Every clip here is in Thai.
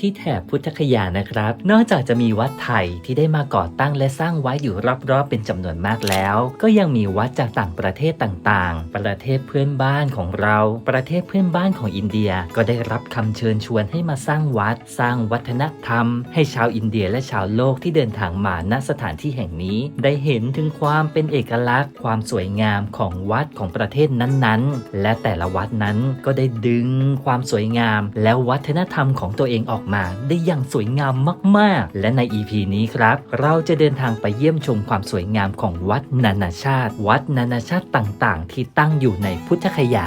ที่แถบพุทธคยานะครับ นอกจากจะมีวัดไทยที่ได้มาก่อตั้งและสร้างไว้อยู่รอบๆ เป็นจำนวนมากแล้ว ก็ยังมีวัดจากต่างประเทศต่างๆ ประเทศเพื่อนบ้านของเรา ประเทศเพื่อนบ้านของอินเดียก็ได้รับคำเชิญชวนให้มาสร้างวัด สร้างวัฒนธรรม ให้ชาวอินเดียและชาวโลกที่เดินทางมาณสถานที่แห่งนี้ ได้เห็นถึงความเป็นเอกลักษณ์ ความสวยงามของวัดของประเทศนั้นๆ และแต่ละวัดนั้นก็ได้ดึงความสวยงาม และวัฒนธรรมของตัวเองออกมาได้อย่างสวยงามมากๆ และใน EP นี้ครับ เราจะเดินทางไปเยี่ยมชมความสวยงามของวัดนานาชาติ วัดนานาชาติต่างๆ ที่ตั้งอยู่ในพุทธคยา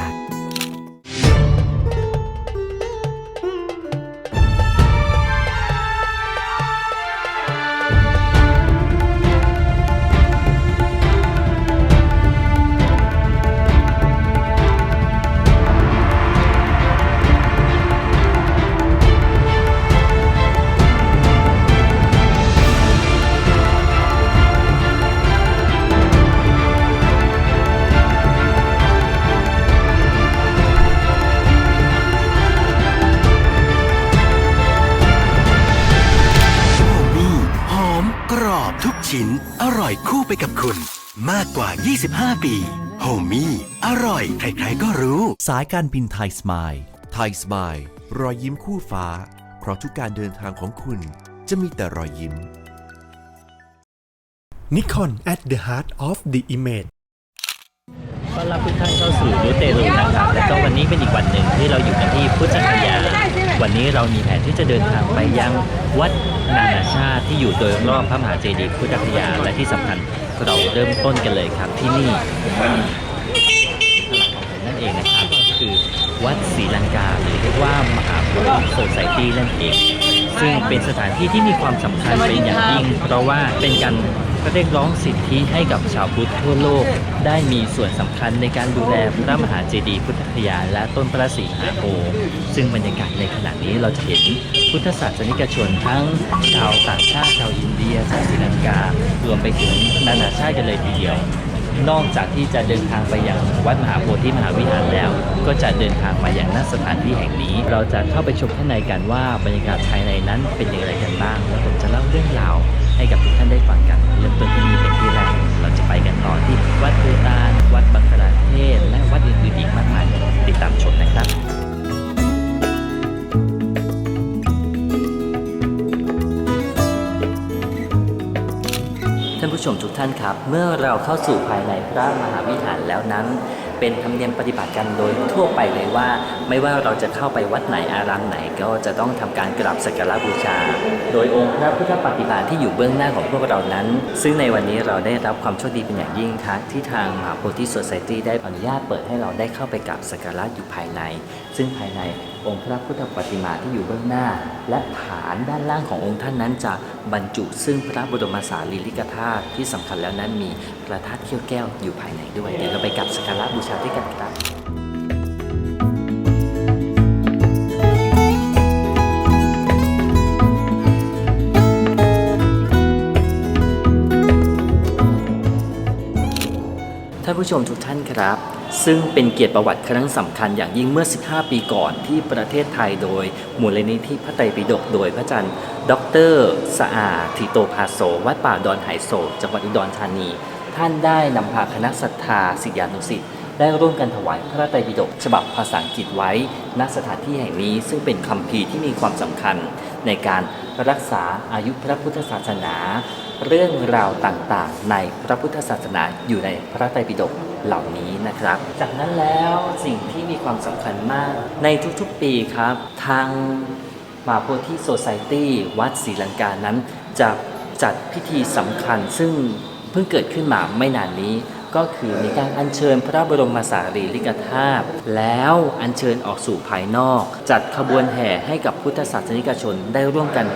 45 ปีโฮมี่อร่อย ใครๆก็รู้ สายการบินไทยสมายไทยสมายรอยยิ้มคู่ฟ้า เพราะทุกการเดินทางของคุณจะมีแต่รอยยิ้ม Nikon at the heart of the image ต้อนรับทุกท่านเข้าสู่ยูเตลุนนะครับ แล้วก็วันนี้เป็นอีกวันหนึ่งที่เราอยู่กันที่พุทธคยา วันนี้เรามีแผนที่จะเดินทางไปยังวัดนานาชาติที่อยู่โดยรอบพระมหาเจดีย์พุทธคยาและที่สำคัญเราเริ่มต้นกันเลยครับที่นี่นั่นเองนะครับก็คือวัดศรีลังกาหรือเรียกว่ามหาโพธิโซไซตี้นั่นเอง ซึ่งเป็นสถานที่ที่มีความสำคัญเป็นอย่างยิ่ง เพราะว่าเป็นการ เรียกร้องสิทธิให้กับชาวพุทธทั่วโลก ได้มีส่วนสำคัญในการดูแลพระมหาเจดีย์พุทธคยาและต้นพระศรีมหาโพธิ์ซึ่งบรรยากาศในขณะนี้เราจะเห็นพุทธศาสนิกชนทั้งชาวต่างชาติชาวอินเดียชาวศรีลังการวมไปถึงนานาชาติกันเลยทีเดียวนอกจากที่จะเดินทางไปยังวัดมหาโพธิมหาวิหารแล้ว ก็จะเดินทางมาอย่างณสถานที่แห่งนี้ เราจะเข้าไปชมข้างในกันว่าบรรยากาศภายในนั้นเป็นอย่างไรกันบ้าง แล้วผมจะเล่าเรื่องราวให้กับทุกท่านได้ฟังกัน เริ่มต้นที่นี่เป็นที่แรกเราจะไปกันต่อที่วัดตูตานวัดบังคลาเทศ และวัดอื่นๆอีกมากมายติดตามชมนะครับท่านผู้ชมทุกท่านครับ เมื่อเราเข้าสู่ภายในพระมหาวิหารแล้วนั้น เป็นธรรมเนียมปฏิบัติกันโดยทั่วไปเลยว่า ไม่ว่าเราจะเข้าไปวัดไหนอารามไหนก็จะต้องทำการกราบสักการะบูชา โดยองค์พระพุทธปฏิมาที่อยู่เบื้องหน้าของพวกเรานั้น ซึ่งในวันนี้เราได้รับความโชคดีเป็นอย่างยิ่งครับที่ทางมหาโพธิส o ซตี้ได้อนุญาตเปิดให้เราได้เข้าไปกราบสักการะอยู่ภายใน ซึ่งภายใน องค์พระพุทธปฏิมาที่อยู่เบื้องหน้า และฐานด้านล่างขององค์ท่านนั้นจะบรรจุซึ่งพระบรมสารีริกธาตุที่สำคัญแล้วนั้นมีพระธาตุเขี้ยวแก้วอยู่ภายในด้วย เดี๋ยวเราไปกราบสักการะบูชาด้วยกันครับท่านผู้ชมทุกท่านครับ ซึ่งเป็นเกียรติประวัติครั้งสำคัญอย่างยิ่งเมื่อ 15 ปีก่อนที่ประเทศไทยโดยมูลนิธิพระไตรปิฎกโดยพระอาจารย์ดอกเตอรสะอาดทิโตภาโสวัดป่าดอนไหโศกจังหวัดอุดรธานี ท่านได้นำพาคณะศรัทธาศิษยานุศิษย์ได้ร่วมกันถวายพระไตรปิฎกฉบับภาษาอังกฤษไว้ณสถานที่แห่งนี้ ซึ่งเป็นคัมภีร์ที่มีความสำคัญในการรักษาอายุพระพุทธศาสนา เรื่องราวต่างๆ ในพระพุทธศาสนาอยู่ในพระไตรปิฎกเหล่านี้นะครับ จากนั้นแล้วสิ่งที่มีความสำคัญมาก ในทุกๆปีครับ ทางมหาโพธิโซไซตี้วัดศรีลังกานั้น จะจัดพิธีสำคัญซึ่งเพิ่งเกิดขึ้นมาไม่นานนี้ก็คือมีการอัญเชิญพระบรมสารีริกธาตุแล้วอัญเชิญออกสู่ภายนอก จัดขบวนแห่ให้กับพุทธศาสนิกชนได้ร่วมกัน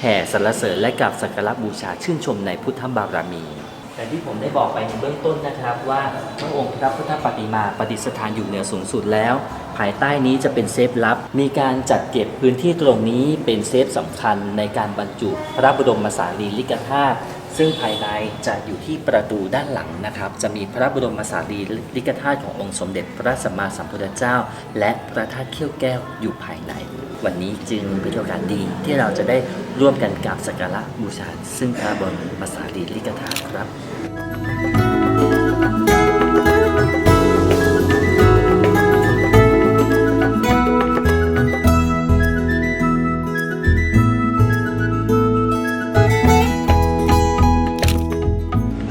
แห่สรรเสริญและกราบสักการะบูชาชื่นชมในพุทธบารมีแต่ที่ผมได้บอกไปในเบื้องต้นนะครับว่าพระองค์พระพุทธปฏิมาปฏิสถานอยู่เหนือสูงสุดแล้ว ภายใต้นี้จะเป็นเซฟลับ มีการจัดเก็บพื้นที่ตรงนี้เป็นเซฟสำคัญในการบรรจุพระบรมสารีริกธาตุ ซึ่งภายในจะอยู่ที่ประตูด้านหลังนะครับ จะมีพระบรมสารีริกธาตุขององค์สมเด็จพระสัมมาสัมพุทธเจ้า และพระธาตุเขี้ยวแก้วอยู่ภายใน วันนี้จึงเป็นโอกาสดีที่เราจะได้ร่วมกันกราบสักการะบูชา ซึ่งพระบรมสารีริกธาตุครับ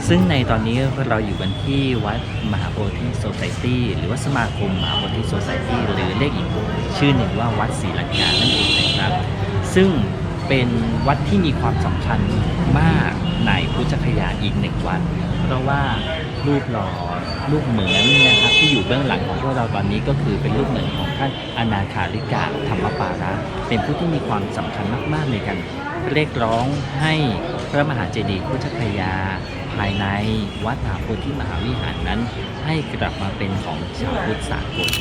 ซึ่งในตอนนี้เราอยู่กันที่วัดมหาโพธิโซไซตี้หรือว่าสมาคมมหาโพธิโซไซตี้หรือเรียกอีกชื่อหนึ่งว่าวัดศรีลังกานั่นเองนะครับ ซึ่งเป็นวัดที่มีความสำคัญมากในพุทธคยาอีกหนึ่งวัด เพราะว่ารูปหล่อรูปเหมือนนะครับที่อยู่เบื้องหลังของพวกเราตอนนี้ก็คือเป็นรูปเหมือนของท่านอนาคาริกาธรรมปาระเป็นผู้ที่มีความสำคัญมาก ๆ ในการเรียกร้องให้พระมหาเจดีย์พุทธคยา ภายในวัดมหาโพธิมหาวิหารนั้น ให้กลับมาเป็นของชาวพุทธสากล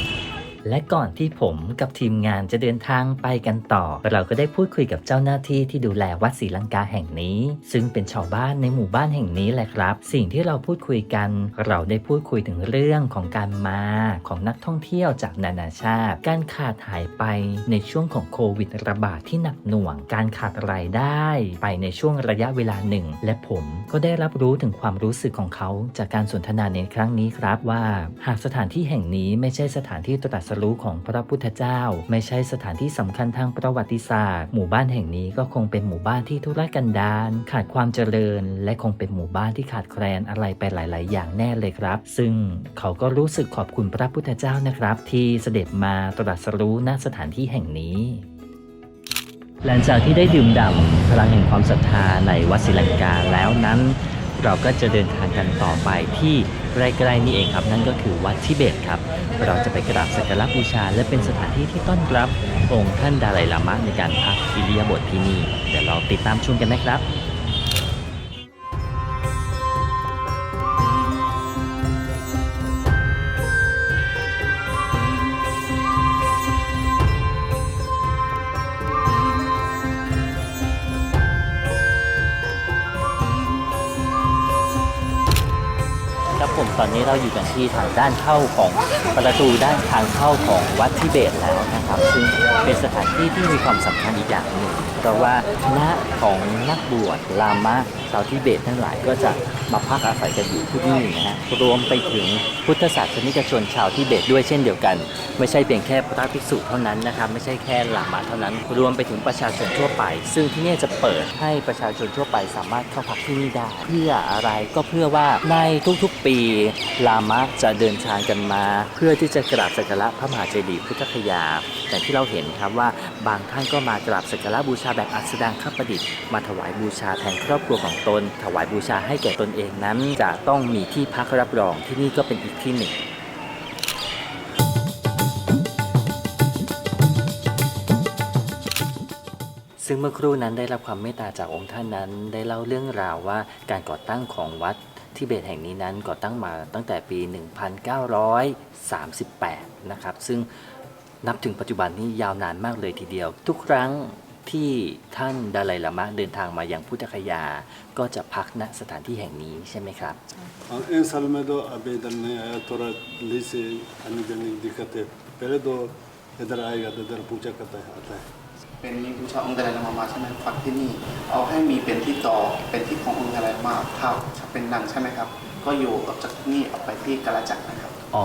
และก่อนที่ผมกับทีมงานจะเดินทางไปกันต่อ เราก็ได้พูดคุยกับเจ้าหน้าที่ที่ดูแลวัดศรีลังกาแห่งนี้ ซึ่งเป็นชาวบ้านในหมู่บ้านแห่งนี้แหละครับ สิ่งที่เราพูดคุยกัน เราได้พูดคุยถึงเรื่องของการมาของนักท่องเที่ยวจากนานาชาติ การขาดหายไปในช่วงของโควิดระบาดที่หนักหน่วง การขาดรายได้ไปในช่วงระยะเวลาหนึ่ง และผมก็ได้รับรู้ถึงความรู้สึกของเขา จากการสนทนาในครั้งนี้ครับว่า หากสถานที่แห่งนี้ไม่ใช่สถานที่ตรัสรู้ของพระพุทธเจ้า ไม่ใช่สถานที่สำคัญทางประวัติศาสตร์ หมู่บ้านแห่งนี้ก็คงเป็นหมู่บ้านที่ทุรกันดารขาดความเจริญ และคงเป็นหมู่บ้านที่ขาดแคลนอะไรไปหลาย ๆ อย่างแน่เลยครับ ซึ่งเขาก็รู้สึกขอบคุณพระพุทธเจ้านะครับ ที่เสด็จมาตรัสรู้ณสถานที่แห่งนี้หลังจากที่ได้ดื่มด่ำพลังแห่งความศรัทธาในวัดศิลังกาแล้วนั้น เราก็จะเดินทางกันต่อไปที่ใกล้ๆนี่เองครับ นั่นก็คือวัดทิเบตครับ เราจะไปกราบสักการะบูชา และเป็นสถานที่ที่ต้อนรับองค์ท่านดาไลลามะในการพักอิริยาบถที่นี่ เดี๋ยวเราติดตามชมกันนะครับ ตอนนี้เราอยู่กันที่ทางด้านเข้าของประตูด้านทางเข้าของวัดทิเบตแล้วนะครับ ซึ่งเป็นสถานที่ที่มีความสำคัญอีกอย่างหนึ่งเพราะว่าคณะของนักบวชลามะชาวทิเบตทั้งหลายก็จะมาพักอาศัยกันอยู่ที่นี่นะฮะรวมไปถึงพุทธศาสนิกชนชาวทิเบตด้วยเช่นเดียวกัน ไม่ใช่เพียงแค่พระภิกษุเท่านั้นนะครับไม่ใช่แค่ลามะเท่านั้น รวมไปถึงประชาชนทั่วไป ซึ่งที่นี่จะเปิดให้ประชาชนทั่วไปสามารถเข้าพักที่นี่ได้ เพื่ออะไรก็เพื่อว่าในทุกๆปีลามะจะเดินทางกันมา เพื่อที่จะกราบสักการะพระมหาเจดีย์พุทธคยาอย่ที่เราเห็นครับว่าบางท่านก็มากราบสักการะบูชาาแบบอัสดางคประดิษฐ์มาถวายบูชาแทนครอบครัวของตน ถวายบูชาให้แก่ตนเองนั้น จะต้องมีที่พักรับรองที่นี่ก็เป็นอีกที่หนึ่งซึ่งเมื่อครู่นั้นได้รับความเมตตาจากองค์ท่านนั้น ได้เล่าเรื่องราวว่าการก่อตั้งของวัดทิเบตแห่งนี้นั้นก่อตั้งมาตั้งแต่ปี 1938 นะครับ ซึ่งนับถึงปัจจุบันนี้ยาวนานมากเลยทีเดียว ทุกครั้ง ที่ท่านดาลัยลามะเดินทางมายังพุทธคยา ก็จะพักณสถานที่แห่งนี้ใช่ไหมครับอินซาลเมโดอาเบดันเนอตระลิเซอันเดนิดิคเตเปเรโดเอดรายกัดเดรปูชาคตะอัตเลเป็นมีบูชาองค์ดาลัยลามะใช่ไหมพักที่นี่ เอาให้มีเป็นที่ต่อเป็นที่ขององค์ดาลัยลามะเท่าเป็นหนังใช่ไหมครับ ก็อยู่ออกจากที่นี่ออกไปที่กาลจักรนะครับอ๋อ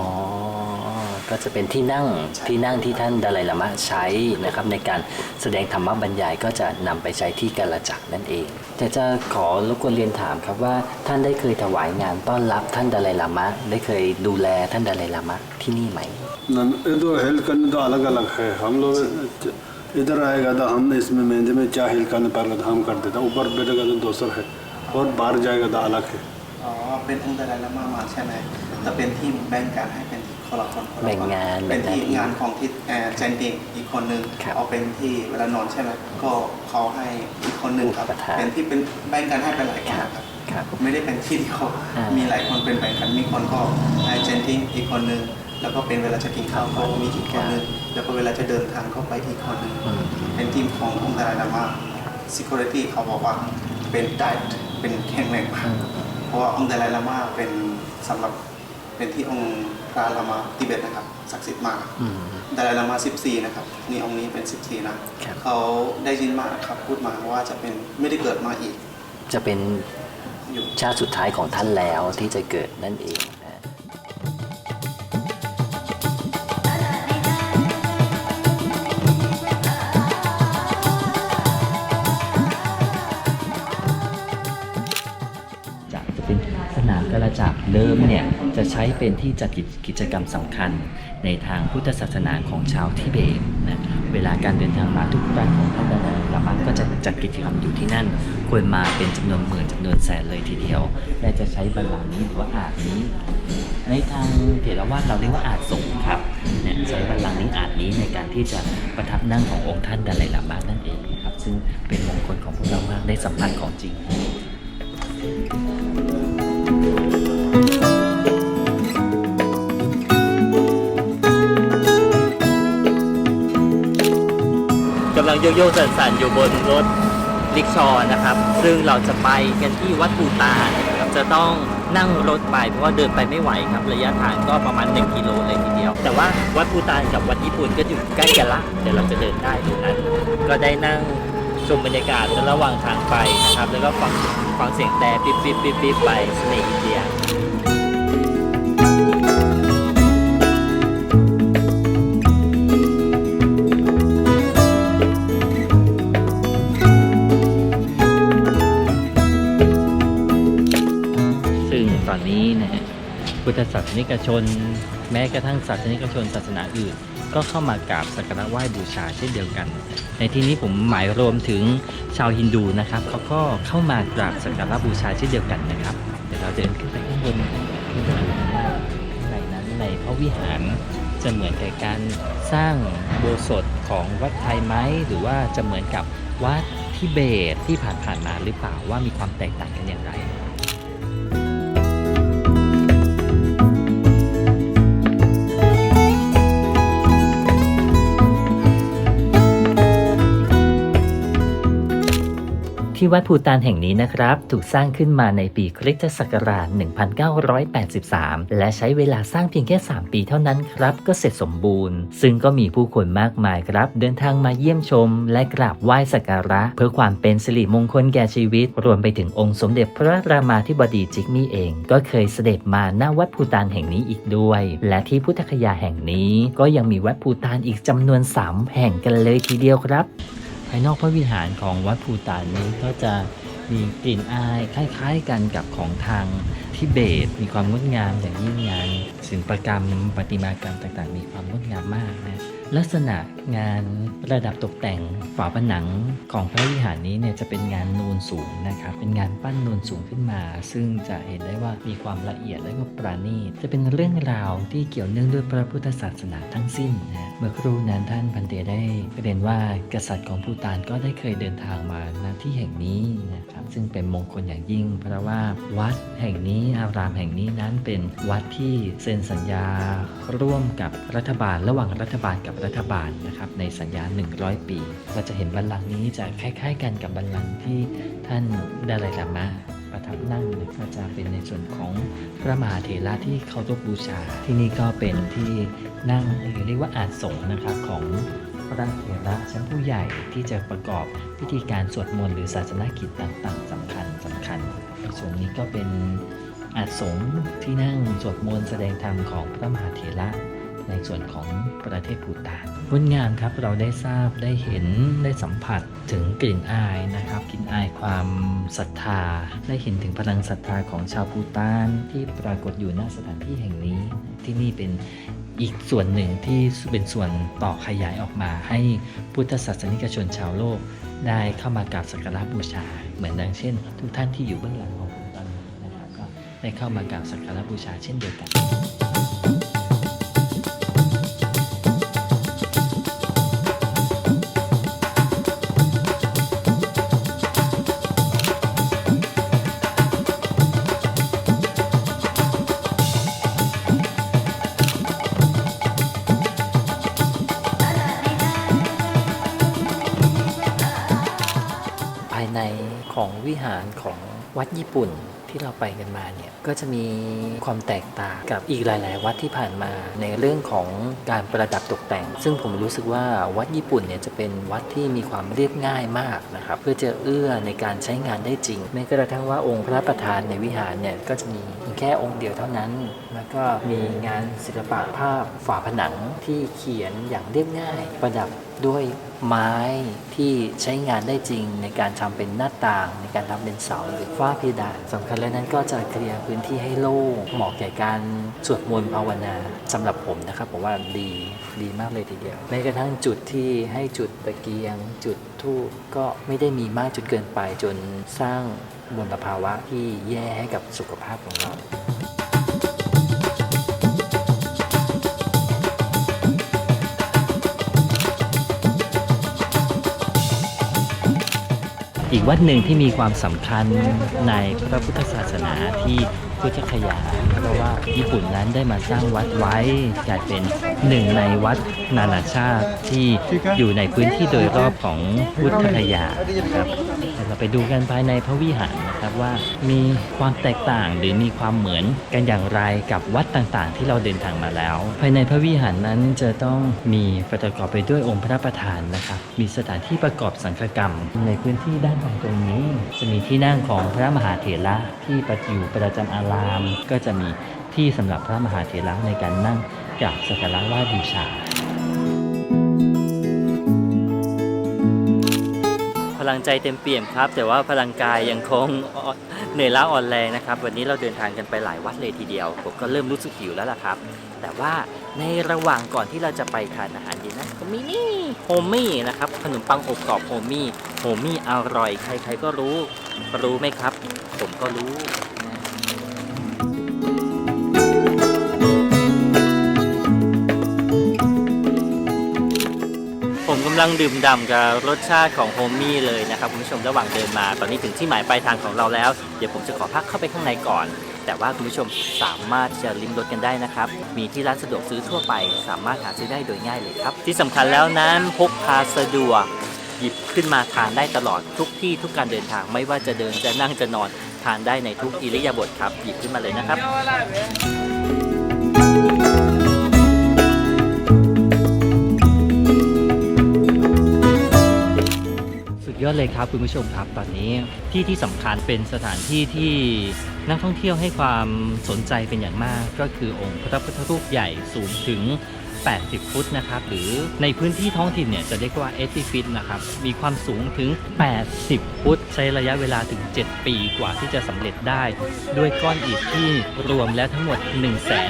ก็จะเป็นที่นั่ง ใช่ ที่นั่งที่ท่านดาไลลามะใช้นะครับในการแสดงธรรมบรรยายก็จะนำไปใช้ที่กาลจักรนั่นเอง แต่จะขอรบกวนเรียนถามครับว่าท่านได้เคยถวายงานต้อนรับท่านดาไลลามะ ได้เคยดูแลท่านดาไลลามะที่นี่ไหม न- ये तो हेल्प करने तो अलग अलग है हम लोग इधर आएगा तो हम इसमें मेहंदी में क्या हिल करने पाएगा तो हम कर देते हैं ऊपर बैठेगा तो दूसर है और बाहर जाएगा तो अलग है อ๋อ เป็นองค์ดาไลลามามาใช่ไหมแต่เป็นที่แบ่งการให้เป็นที่ คนละคนคนละแบ่งงานเป็นที่แบ่งหน้าที่งานของที่เอ่อเจนติงอีกคนนึงครับเอาเป็นที่เวลานอนใช่ไหมก็เขาให้อีกคนนึงครับ อุปถัมภ์ เป็นที่เป็นแบ่งกันให้เป็นหลายคนนะครับ ครับ ไม่ได้เป็นที่เดียวอ่ามี มีหลายคนเป็นแบ่งกัน มีคนก็ให้เจนทิ้งอีกคนนึง แล้วก็เป็นเวลาจะกินข้าวก็มีอีกคนนึง แล้วก็เวลาจะเดินทางก็ไปอีกคนนึง อืม เป็นทีมขององค์การนามา security เขาบอกว่าเป็นได้เป็นแข็งแรงมากเพราะว่าองค์ดาไลลามาเป็นสำหรับเป็นที่องค์ พระรามาทิเบตนะครับศักดิ์สิทธิ์มากอืม ดาไลลามา 14 นะครับ นี่องค์นี้เป็น 14 นะครับ เขาได้ยินมาครับพูดมาว่าจะเป็นไม่ได้เกิดมาอีกจะเป็นอยู่ชาติสุดท้ายของท่านแล้วที่จะเกิดนั่นเอง จะใช้เป็นที่จัดกิจกรรมสำคัญในทางพุทธศาสนาของชาวทิเบตนะเวลาการเดินทางมาทุกครั้งของท่านดาลายลามะก็จะจัดกิจกรรมอยู่ที่นั่น ควรมาเป็นจำนวนหมื่นจำนวนแสนเลยทีเดียว และจะใช้บัลลังก์นี้หรือว่าอาจนี้ ในทางเถรวาทเราเรียกว่าอาจสงฆ์ครับเนี่ยใช้บัลลังก์นี้อาจนี้ในการที่จะประทับนั่งขององค์ท่านดาลัยลามะนั่นเองครับซึ่งเป็นมงคลของพวกเรามากได้สัมผัสของจริงกำ ลังโยกโยกสันสันๆอยู่บนรถลิกชอนะครับ ซึ่งเราจะไปกันที่วัดปูตาจะต้องนั่งรถไปเพราะว่าเดินไปไม่ไหวครับระยะทางก็ประมาณ 1 กิโลเลยทีเดียว แต่ว่าวัดปูตานกับวัดญี่ปุ่นก็อยู่ใกล้กันละเดี๋ยวเราจะเดินได้ตรงนั้นก็ได้นั่งชมบรรยากาศระหว่างทางไปนะครับ แล้วก็ฟังฟังเสียงแต่ปิ๊บปิ๊บปิ๊บปิ๊บไปสน่ห์อินเดียซึ่ นนี้นะฮะพุทธศาสนิกชน แม้กระทั่งศาสนิกชนศาสนาอื่น ก็เข้ามากราบสักการะไหว้บูชาเช่นเดียวกัน ในที่นี้ผมหมายรวมถึงชาวฮินดูนะครับเขาก็เข้ามากราบสักการะบูชาเช่นเดียวกันนะครับ เดี๋ยวเราเดินขึ้นไปข้างบนขึ้นไปดูกันว่าในนั้นในพระวิหารจะเหมือนกับการสร้างโบสถ์ของวัดไทยไหมหรือว่าจะเหมือนกับวัดทิเบตที่ผ่านๆมาหรือเปล่าว่ามีความแตกต่างกันอย่างไร ที่วัดภูตานแห่งนี้นะครับ ถูกสร้างขึ้นมาในปีคริสตศักราช 1983 และใช้เวลาสร้างเพียงแค่ 3 ปีเท่านั้นครับ ก็เสร็จสมบูรณ์ ซึ่งก็มีผู้คนมากมายครับ เดินทางมาเยี่ยมชม และกราบไหว้สักการะ เพื่อความเป็นสิริมงคลแก่ชีวิต รวมไปถึงองค์สมเด็จพระรามาธิบดีจิกมี่เอง ก็เคยเสด็จมาหน้าวัดภูตานแห่งนี้อีกด้วย และที่พุทธคยาแห่งนี้ ก็ยังมีวัดภูตานอีกจำนวน 3 แห่งกันเลยทีเดียวครับ ภายนอกพระวิหารของวัดภูตานนี้ก็จะมีกลิ่นอายคล้ายๆกันกับของทางทิเบต มีความงดงามอย่างยิ่งงานศิลปกรรมประติมากรรมต่างๆ มีความงดงามมากนะลักษณะงานระดับตกแต่งฝาผนังของพระวิหารนี้เนี่ยจะเป็นงานนูนสูงนะครับ เป็นงานปั้นนูนสูงขึ้นมา ซึ่งจะเห็นได้ว่ามีความละเอียดและก็ประณีตจะเป็นเรื่องราวที่เกี่ยวเนื่องด้วยพระพุทธศาสนาทั้งสิ้นนะเมื่อครู่นั้นท่านพันเตได้เรียนว่ากษัตริย์ของภูตานก็ได้เคยเดินทางมาณที่แห่งนี้นะครับ ซึ่งเป็นมงคลอย่างยิ่ง เพราะว่าวัดแห่งนี้อารามแห่งนี้นั้นเป็นวัดที่เซ็นสัญญา ร่วมกับรัฐบาลระหว่างรัฐบาลกับรัฐบาลนะครับในสัญญา 100 ปี เราจะเห็นบัลลังก์นี้จะคล้ายๆ กันกับบัลลังก์ที่ท่านดาไลลามะประทับนั่งนี่ยก็จะเป็นในส่วนของพระมหาเถระที่เคารพบูชา ที่นี่ก็เป็นที่นั่งหรือเรียกว่าอาสงฆ์นะครับของพระเถระชั้นผู้ใหญ่ที่จะประกอบพิธีการสวดมนต์หรือศาสนกิจต่างๆสำคัญสำคัญในส่วนนี้ก็เป็นอาสงฆ์ที่นั่งสวดมนต์แสดงธรรมของพระมหาเถระในส่วนของ ประเทศภูตานงดงามครับเราได้ทราบได้เห็นได้สัมผัสถึงกลิ่นอายนะครับกลิ่นอายความศรัทธา ได้เห็นถึงพลังศรัทธาของชาวภูตานที่ปรากฏอยู่ณสถานที่แห่งนี้ ที่นี่เป็นอีกส่วนหนึ่งที่เป็นส่วนต่อขยายออกมา ให้พุทธศาสนิกชนชาวโลก ได้เข้ามากราบสักการะบูชา เหมือนดังเช่น ทุกท่านที่อยู่เบื้องหลังของผมตอนนี้นะครับก็ได้เข้ามากราบสักการะบูชาเช่นเดียวกัน วัดญี่ปุ่นที่เราไปกันมาเนี่ยก็จะมีความแตกต่างกับอีกหลาย ๆ วัดที่ผ่านมาในเรื่องของการประดับตกแต่ง ซึ่งผมรู้สึกว่าวัดญี่ปุ่นเนี่ยจะเป็นวัดที่มีความเรียบง่ายมากนะครับเพื่อจะเอื้อในการใช้งานได้จริงแม้กระทั่งว่าองค์พระประธานในวิหารเนี่ยก็จะมีแค่องค์เดียวเท่านั้น แล้วก็มีงานศิลปะภาพฝาผนังที่เขียนอย่างเรียบง่าย ประดับ ด้วยไม้ที่ใช้งานได้จริงในการทำเป็นหน้าต่าง ในการทำเป็นเสาหรือฝ้าเพดานสำคัญแล้วนั้นก็จะเคลียร์พื้นที่ให้โล่งเหมาะแก่การสวดมนต์ภาวนาสำหรับผมนะครับผมว่าดีดีมากเลยทีเดียวแม้กระทั่งจุดที่ให้จุดตะเกียง จุดธูปก็ไม่ได้มีมากจนเกินไปจนสร้างมลภาวะที่แย่ให้กับสุขภาพของเรา อีกวัดหนึ่งที่มีความสำคัญในพระพุทธศาสนาที่พุทธคยาเพราะว่าญี่ปุ่นนั้นได้มาสร้างวัดไว้กลายเป็นหนึ่งในวัดนานาชาติที่อยู่ในพื้นที่โดยรอบของพุทธคยาครับเราไปดูกันภายในพระวิหาร ว่ามีความแตกต่างหรือมีความเหมือนกันอย่างไรกับวัดต่างๆ ที่เราเดินทางมาแล้ว ภายในพระวิหารนั้นจะต้องมีประกอบไปด้วยองค์พระประธานนะครับ มีสถานที่ประกอบสังฆกรรม ในพื้นที่ด้านหลังตรงนี้ จะมีที่นั่งของพระมหาเถระที่ประอยู่ประจำอาราม ก็จะมีที่สำหรับพระมหาเถระในการนั่งกราบสักการะไหว้บูชา ลังใจเต็มเปี่ยมครับ แต่ว่าพลังกายยังคงเหนื่อยล้าอ่อนแรงนะครับ วันนี้เราเดินทางกันไปหลายวัดเลยทีเดียว ผมก็เริ่มรู้สึกหิวแล้วล่ะครับ แต่ว่าในระหว่างก่อนที่เราจะไปทานอาหารเย็นนะก็มีนี่โฮมี่นะครับขนมปังอบกรอบโฮมี่โฮมี่อร่อย ใครๆก็รู้รู้ไหมครับ ผมก็รู้ ลังดื่มด่ำกับรสชาติของโฮมมี่เลยนะครับคุณผู้ชมระหว่างเดินมา ตอนนี้ถึงที่หมายปลายทางของเราแล้ว เดี๋ยวผมจะขอพักเข้าไปข้างในก่อน แต่ว่าคุณผู้ชมสามารถจะลิ้มรสกันได้นะครับ มีที่ร้านสะดวกซื้อทั่วไป สามารถหาซื้อได้โดยง่ายเลยครับ ที่สำคัญแล้วนั้นพกพาสะดวก หยิบขึ้นมาทานได้ตลอดทุกที่ทุกการเดินทางไม่ว่าจะเดินจะนั่งจะนอนทานได้ในทุกอิริยาบถครับหยิบขึ้นมาเลยนะครับ ยอดเลยครับคุณผู้ชมครับตอนนี้ที่ที่สำคัญเป็นสถานที่ที่นักท่องเที่ยวให้ความสนใจเป็นอย่างมาก ก็คือองค์พระพุทธรูปใหญ่สูงถึง 80 ฟุตนะครับ หรือในพื้นที่ท้องถิ่นเนี่ยจะเรียกว่า80ฟิตนะครับ มีความสูงถึง 80 ฟุต ใช้ระยะเวลาถึง 7 ปีกว่าที่จะสำเร็จได้ ด้วยก้อนอิฐที่รวมแล้วทั้งหมด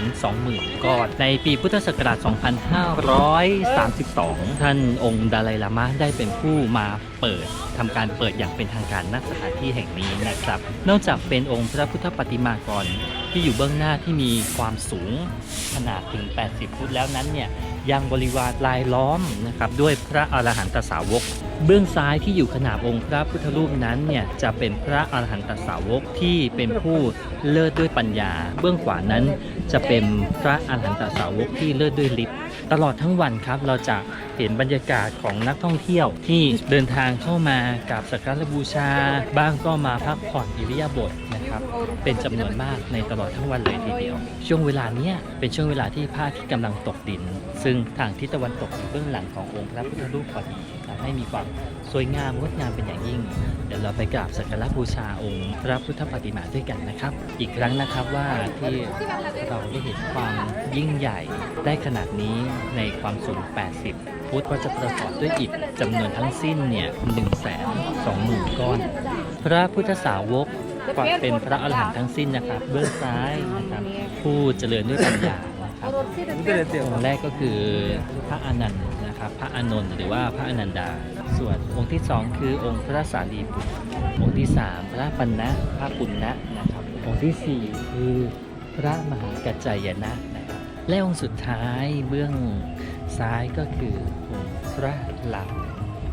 120,000 ก้อน ในปีพุทธศักราช 2532 ท่านองค์ดาไลลามะได้เป็นผู้มา เปิดทำการเปิดอย่างเป็นทางการณสถานที่แห่งนี้นะครับ นอกจากเป็นองค์พระพุทธปฏิมากรที่อยู่เบื้องหน้าที่มีความสูงขนาดถึง 80 ฟุตแล้วนั้นเนี่ยยังบริวารลายล้อมนะครับด้วยพระอรหันตสาวก เบื้องซ้ายที่อยู่ขนาบองค์พระพุทธรูปนั้นเนี่ยจะเป็นพระอรหันตสาวกที่เป็นผู้เลิศด้วยปัญญา เบื้องขวานั้นจะเป็นพระอรหันตสาวกที่เลิศด้วยฤทธิ์ ตลอดทั้งวันครับเราจะเห็นบรรยากาศของนักท่องเที่ยวที่เดินทางเข้ามากราบสักการะบูชา บ้างก็มาพักผ่อนอิริยาบถนะครับ เป็นจำนวนมากในตลอดทั้งวันเลยทีเดียว ช่วงเวลาเนี้ยเป็นช่วงเวลาที่พระอาทิตย์กำลังตกดิน ซึ่งทางทิศตะวันตกอยู่เบื้องหลังขององค์พระพุทธรูปพอดีทำให้มีความ สวยงามงดงามเป็นอย่างยิ่ง เดี๋ยวเราไปกราบสักการะบูชาองค์พระพุทธปฏิมาด้วยกันนะครับ อีกครั้งนะครับว่าที่เราได้เห็นความยิ่งใหญ่ได้ขนาดนี้ในความสูง 80ฟุตก็จะประกอบด้วยอิฐจำนวนทั้งสิ้นเนี่ย1 2 0 0 0 0 ก้อน พระพุทธสาวกกว่าเป็นพระอรหันต์ทั้งสิ้นนะครับ เบื้องซ้ายนะครับผู้เจริญด้วยปัญญานะครับองค์แรกก็คือพระอานันต์นะครับ พระอานนท์หรือว่าพระอนันดา ส่วนองค์ที่สองคือองค์พระสารีบุตร องค์ที่สามพระปัณณะพระปุณณะนะครับ องค์ที่สี่คือพระมหากัจจายนะนะครับ และองค์สุดท้ายเบื้องซ้ายก็คือองค์พระหลัง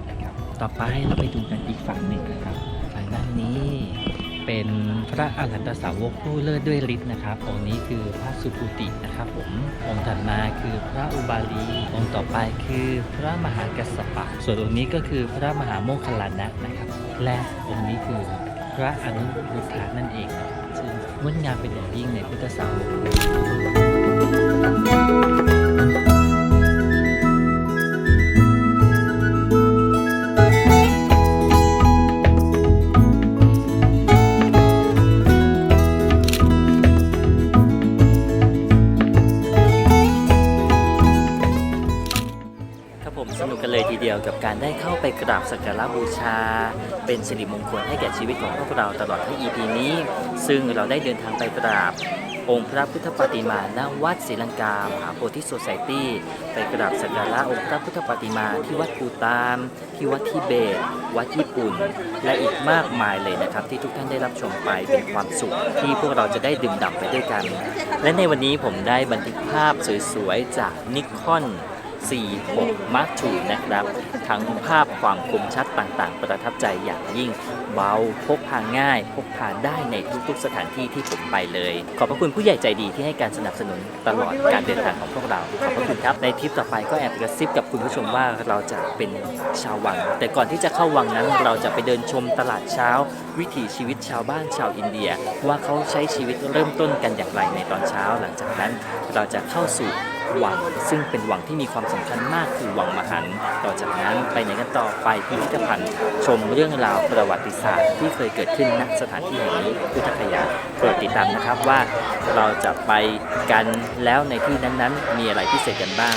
นะครับ ต่อไปเราไปดูกันอีกฝั่งหนึ่งนะครับทางด้านนี้ เป็นพระอรหันตสาวกผู้เลิศด้วยฤทธิ์นะครับ องค์นี้คือพระสุภูตินะครับผมองค์ถัดมาคือพระอุบาลีองค์ต่อไปคือพระมหากัสสปะ ส่วนองค์นี้ก็คือพระมหาโมคคัลลานะนะครับ และองค์นี้คือพระอนุรุทธานั่นเองนะครับชื่องดงามเป็นอย่างยิ่งในพุทธศาสนา ราบสักการะบูชา เป็นสิริมงคลให้แก่ชีวิตของพวกเราตลอดทั้ง EP นี้ ซึ่งเราได้เดินทางไปกราบ องค์พระพุทธปฏิมาณวัดศรีลังกามหาโพธิโซไซตี้ไปกราบสักการะองค์พระพุทธปฏิมาที่วัดปูตาม ที่วัดทิเบต วัดญี่ปุ่น และอีกมากมายเลยนะครับ ที่ทุกท่านได้รับชมไปเป็นความสุขที่พวกเราจะได้ดื่มด่ำไปด้วยกัน และในวันนี้ผมได้บันทึกภาพสวยๆจากนิคอน 46 Mark II นะครับ ทั้งภาพความคมชัดต่างๆ ประทับใจอย่างยิ่งเบาพกพาง่าย พกพาได้ในทุกๆสถานที่ที่ผมไปเลย ขอบพระคุณผู้ใหญ่ใจดีที่ให้การสนับสนุนตลอดการเดินทางของพวกเรา ขอบพระคุณครับ ในทริปต่อไปก็แอบกระซิบกับคุณผู้ชมว่าเราจะเป็นชาววัง แต่ก่อนที่จะเข้าวังนั้นเราจะไปเดินชมตลาดเช้า วิถีชีวิตชาวบ้านชาวอินเดีย ว่าเขาใช้ชีวิตเริ่มต้นกันอย่างไรในตอนเช้า หลังจากนั้นเราจะเข้าสู่ วัง ซึ่งเป็นวังที่มีความสำคัญมากคือวังมหันต์ต่อจากนั้นไปไหนกันต่อไปพิพิธภัณฑ์ ชมเรื่องราวประวัติศาสตร์ ที่เคยเกิดขึ้นณสถานที่แห่งนี้พุทธคยาโปรดติดตามนะครับว่าเราจะไปกันแล้วในที่นั้นๆ มีอะไรพิเศษกันบ้าง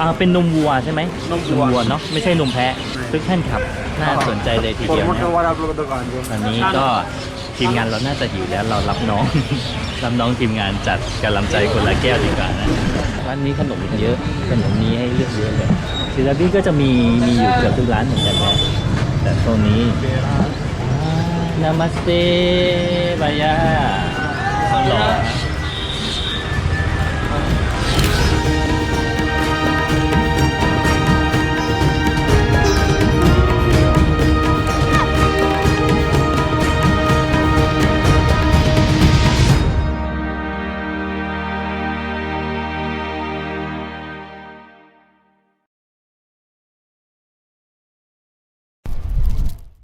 อ่าเป็นนมวัวใช่ไหมนมวัว เนาะไม่ใช่นมแพะทุกท่านครับน่าสนใจเลยทีเดียวนะ ตอนนี้ก็ทีมงานเราน่าจะหิวแล้วเรารับน้อง รับน้องทีมงานจัดกำลังใจคนละแก้วดีกว่านะร้านนี้ขนมเยอะขนมนี้ให้เลือกเยอะเลยศิลปินก็จะมีมีอยู่เกือบทุกร้านเหมือนกันนะแต่ตรงนี้นามาสเตบายาหล่อ